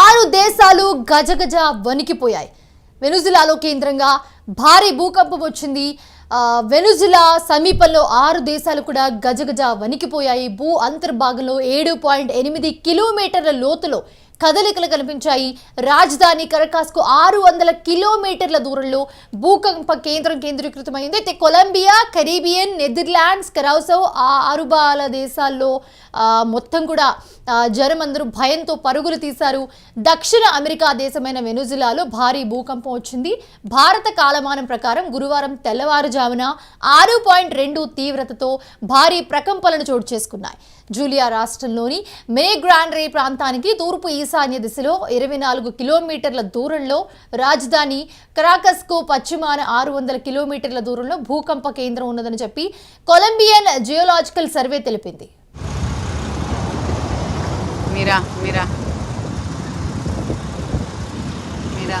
ఆరు దేశాలు గజగజ వణికిపోయాయి. వెనుజులాలో కేంద్రంగా భారీ భూకంపం వచ్చింది. వెనుజులా సమీపంలో ఆరు దేశాలు కూడా గజగజ వణికిపోయాయి. భూ అంతర్భాగంలో ఏడు పాయింట్ ఎనిమిది కిలోమీటర్ల లోతులో కదలికలు కనిపించాయి. రాజధాని కరకాస్కు ఆరు వందల కిలోమీటర్ల దూరంలో భూకంప కేంద్రం కేంద్రీకృతమైంది. అయితే కొలంబియా కరీబియన్ నెదర్లాండ్స్ కరౌసవ్ ఆ అరుబాల దేశాల్లో మొత్తం కూడా జనమందరూ జనం అందరూ భయంతో పరుగులు తీశారు. దక్షిణ అమెరికా దేశమైన వెనుజులాలో భారీ భూకంపం వచ్చింది. భారత కాలమానం ప్రకారం గురువారం తెల్లవారుజామున ఆరు పాయింట్ రెండు తీవ్రతతో భారీ ప్రకంపనలు చోటు చేసుకున్నాయి. జూలియా రాష్ట్రంలోని మే గ్రాండ్రే ప్రాంతానికి తూర్పు ఈశాన్య దిశలో ఇరవై నాలుగు కిలోమీటర్ల దూరంలో రాజధాని కరాకస్కు పశ్చిమాన ఆరు వందల కిలోమీటర్ల దూరంలో భూకంప కేంద్రం ఉన్నదని చెప్పి కొలంబియన్ జియోలాజికల్ సర్వే తెలిపింది. మీరా మీరా. మీరా.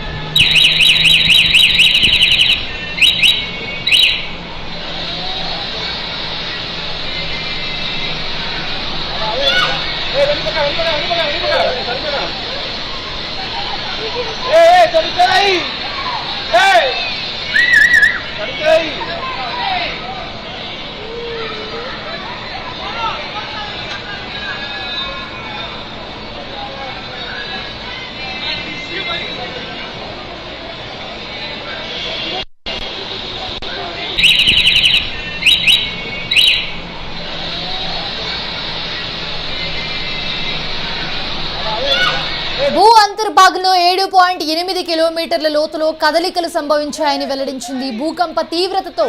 అంతర్భాగంలో ఏడు పాయింట్ ఎనిమిది కిలోమీటర్ల లోతులో కదలికలు సంభవించాయని వెల్లడించింది. భూకంప తీవ్రతతో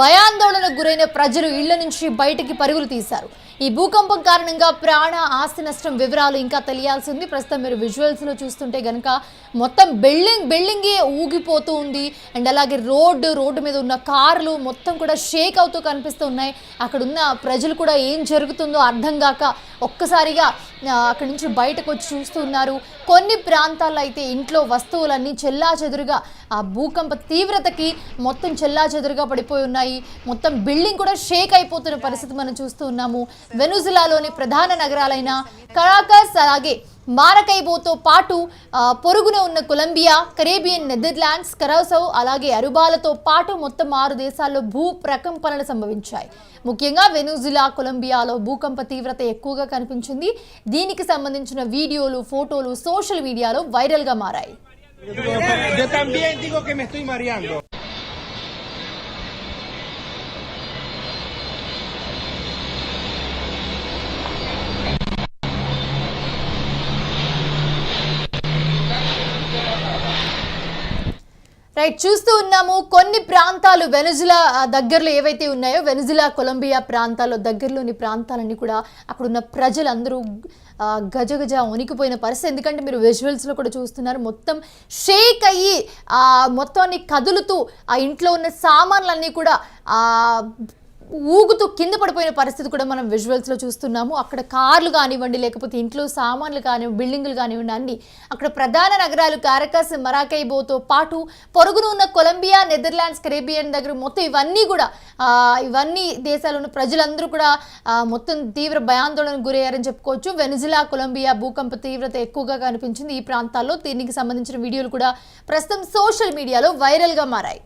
భయాందోళనకు గురైన ప్రజలు ఇళ్ళ నుంచి బయటికి పరుగులు తీశారు. ఈ భూకంపం కారణంగా ప్రాణ ఆస్తి నష్టం వివరాలు ఇంకా తెలియాల్సి ఉంది ప్రస్తుతం మీరు విజువల్స్లో చూస్తుంటే కనుక మొత్తం బిల్డింగ్ బిల్డింగే ఊగిపోతూ ఉంది. అండ్ అలాగే రోడ్డు రోడ్డు మీద ఉన్న కార్లు మొత్తం కూడా షేక్ అవుతూ కనిపిస్తూ ఉన్నాయి. అక్కడ ఉన్న ప్రజలు కూడా ఏం జరుగుతుందో అర్థం కాక ఒక్కసారిగా అక్కడి నుంచి బయటకు వచ్చి చూస్తున్నారు. కొన్ని ప్రాంతాల్లో అయితే ఇంట్లో వస్తువులన్నీ చెల్లా చెదురుగా ఆ భూకంప తీవ్రతకి మొత్తం చెల్లా చెదురుగా పడిపోయి ఉన్నాయి. మొత్తం బిల్డింగ్ కూడా షేక్ అయిపోతున్న పరిస్థితి మనం చూస్తూ ఉన్నాము. వెనుజులాలోని ప్రధాన నగరాలైన కరాకస్ అలాగే మారకైబోతో పాటు పొరుగున ఉన్న కొలంబియా కరేబియన్ నెదర్లాండ్స్ కరౌసౌ అలాగే అరుబాలతో పాటు మొత్తం ఆరు దేశాల్లో భూ ప్రకంపనలు సంభవించాయి. ముఖ్యంగా వెనుజులా కొలంబియాలో భూకంప తీవ్రత ఎక్కువగా కనిపించింది. దీనికి సంబంధించిన వీడియోలు ఫోటోలు సోషల్ మీడియాలో వైరల్గా మారాయి. Yo también digo que me estoy mareando. Right చూస్తూ ఉన్నాము. కొన్ని ప్రాంతాలు వెనుజులా దగ్గరలో ఏవైతే ఉన్నాయో వెనుజులా కొలంబియా ప్రాంతాల్లో దగ్గరలోని ప్రాంతాలన్నీ కూడా అక్కడున్న ప్రజలందరూ గజగజ వణికిపోయిన పరిస్థితి. ఎందుకంటే మీరు విజువల్స్లో కూడా చూస్తున్నారు మొత్తం షేక్ అయ్యి మొత్తాన్ని కదులుతూ ఆ ఇంట్లో ఉన్న సామాన్లన్నీ కూడా ఊగుతూ కింద పడిపోయిన పరిస్థితి కూడా మనం విజువల్స్లో చూస్తున్నాము. అక్కడ కార్లు కానివ్వండి లేకపోతే ఇంట్లో సామాన్లు కానివ్వండి బిల్డింగులు కానివ్వండి అన్ని అక్కడ ప్రధాన నగరాలు కారకాస్ మరాకైబోతో పాటు పొరుగున ఉన్న కొలంబియా నెదర్లాండ్స్ కరేబియన్ దగ్గర మొత్తం ఇవన్నీ కూడా ఇవన్నీ దేశాల్లో ఉన్న ప్రజలందరూ కూడా మొత్తం తీవ్ర భయాందోళనకు గురయ్యారని చెప్పుకోవచ్చు. వెనుజులా కొలంబియా భూకంప తీవ్రత ఎక్కువగా కనిపించింది. ఈ ప్రాంతాల్లో దీనికి సంబంధించిన వీడియోలు కూడా ప్రస్తుతం సోషల్ మీడియాలో వైరల్గా మారాయి.